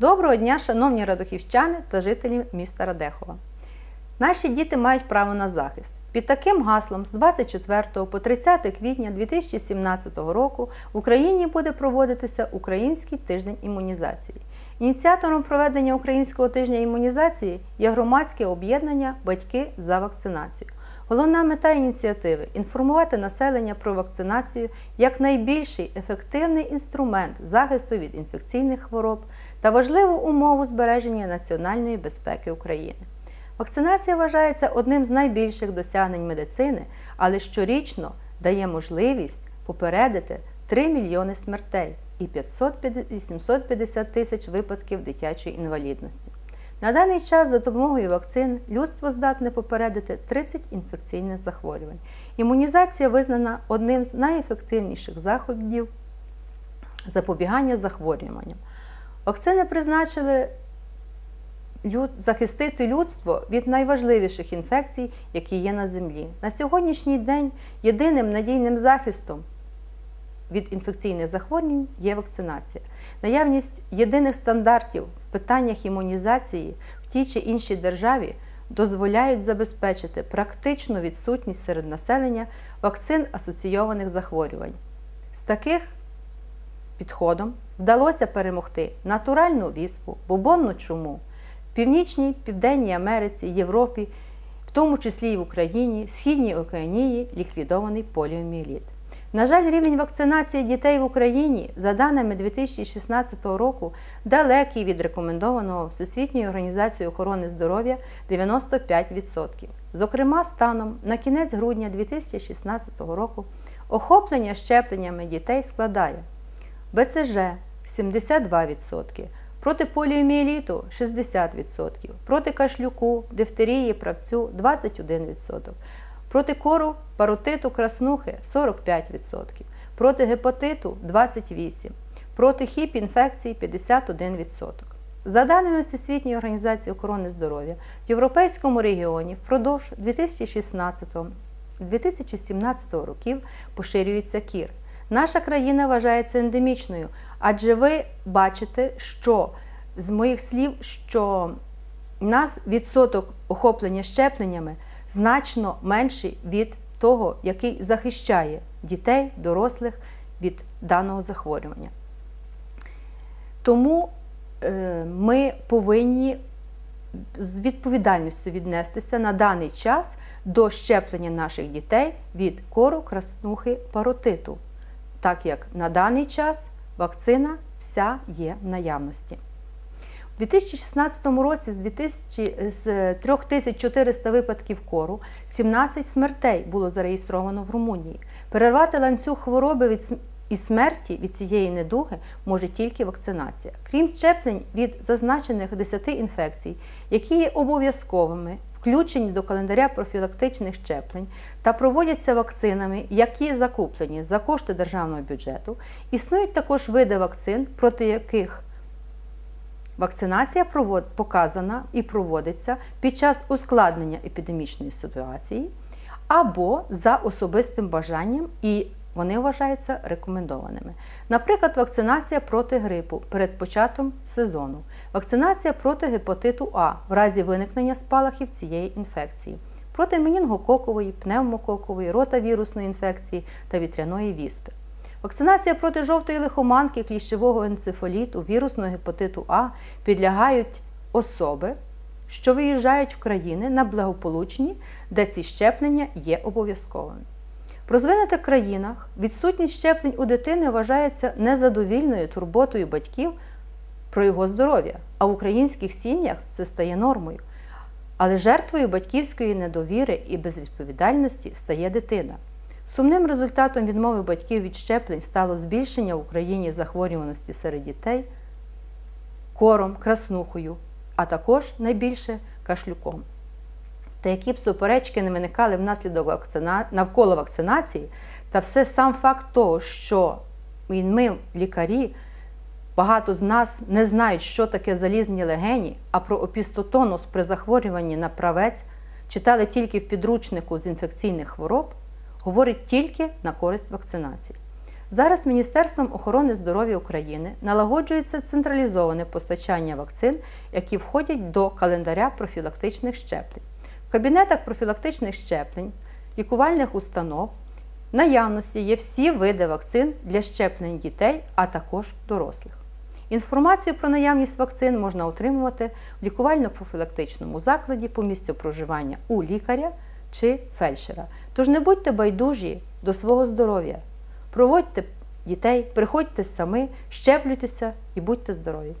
Доброго дня, шановні радохівчани та жителі міста Радехова. Наші діти мають право на захист. Під таким гаслом з 24 по 30 квітня 2017 року в Україні буде проводитися Український тиждень імунізації. Ініціатором проведення Українського тижня імунізації є громадське об'єднання Батьки за вакцинацію. Головна мета ініціативи інформувати населення про вакцинацію як найбільший ефективний інструмент захисту від інфекційних хвороб та важливу умову збереження національної безпеки України. Вакцинація вважається одним з найбільших досягнень медицини, але щорічно дає можливість попередити 3 мільйони смертей і 750 тисяч випадків дитячої інвалідності. На даний час за допомогою вакцин людство здатне попередити 30 інфекційних захворювань. Імунізація визнана одним з найефективніших заходів запобігання захворюванням. Вакцини призначили захистити людство від найважливіших інфекцій, які є на землі. На сьогоднішній день єдиним надійним захистом від інфекційних захворювань є вакцинація. Наявність єдиних стандартів питаннях імунізації в тій чи іншій державі дозволяють забезпечити практичну відсутність серед населення вакцин асоційованих захворювань. З таких підходом вдалося перемогти натуральну віспу, бубонну чуму в Північній, Південній Америці, Європі, в тому числі і в Україні, Східній Океанії ліквідований поліоміеліт. На жаль, рівень вакцинації дітей в Україні, за даними 2016 року, далекий від рекомендованого Всесвітньої організації охорони здоров'я 95%. Зокрема, станом на кінець грудня 2016 року охоплення щепленнями дітей складає БЦЖ 72%, проти поліоміеліту 60%, проти кашлюку, дифтерії, правцю 21%, проти кору, паротиту, краснухи 45%, проти гепатиту 28%, проти хіп інфекцій 51%. За даними Всесвітньої організації охорони здоров'я, в Європейському регіоні впродовж 2016-2017 років поширюється кір. Наша країна вважається ендемічною, адже ви бачите, що з моїх слів, що нас відсоток охоплення щепленнями значно менший від того, який захищає дітей, дорослих від даного захворювання. Тому е, ми повинні з відповідальністю віднестися на даний час до щеплення наших дітей від кору, краснухи, паротиту, так як на даний час вакцина вся є в наявності. У 2016 році з, 2000, з 3400 випадків кору 17 смертей було зареєстровано в Румунії. Перервати ланцюг хвороби від і смерті від цієї недуги може тільки вакцинація. Крім щеплень від зазначених 10 інфекцій, які є обов'язковими, включені до календаря профілактичних щеплень та проводяться вакцинами, які закуплені за кошти державного бюджету, існують також види вакцин, проти яких Вакцинація показана і проводиться під час ускладнення епідемічної ситуації або за особистим бажанням, і вони вважаються рекомендованими. Наприклад, вакцинація проти грипу перед початком сезону, вакцинація проти гепатиту А в разі виникнення спалахів цієї інфекції, проти менінгококової, пневмококової, ротавірусної інфекції та вітряної віспи. Вакцинація проти жовтої лихоманки, кліщевого енцефаліту, вірусного гепатиту А підлягають особи, що виїжджають в країни на благополучні, де ці щеплення є обов'язковими. В розвинутих країнах відсутність щеплень у дитини вважається незадовільною турботою батьків про його здоров'я, а в українських сім'ях це стає нормою. Але жертвою батьківської недовіри і безвідповідальності стає дитина. Сумним результатом відмови батьків від щеплень стало збільшення в Україні захворюваності серед дітей кором, краснухою, а також найбільше кашлюком. Та які б суперечки не виникали внаслідок вакцина... навколо вакцинації, та все сам факт того, що ми, лікарі, багато з нас не знають, що таке залізні легені, а про опістотонус при захворюванні на правець читали тільки в підручнику з інфекційних хвороб говорить тільки на користь вакцинації. Зараз Міністерством охорони здоров'я України налагоджується централізоване постачання вакцин, які входять до календаря профілактичних щеплень. В кабінетах профілактичних щеплень, лікувальних установ наявності є всі види вакцин для щеплень дітей, а також дорослих. Інформацію про наявність вакцин можна отримувати в лікувально-профілактичному закладі по місцю проживання у лікаря чи фельдшера. Тож не будьте байдужі до свого здоров'я. Проводьте дітей, приходьте самі, щеплюйтеся і будьте здорові!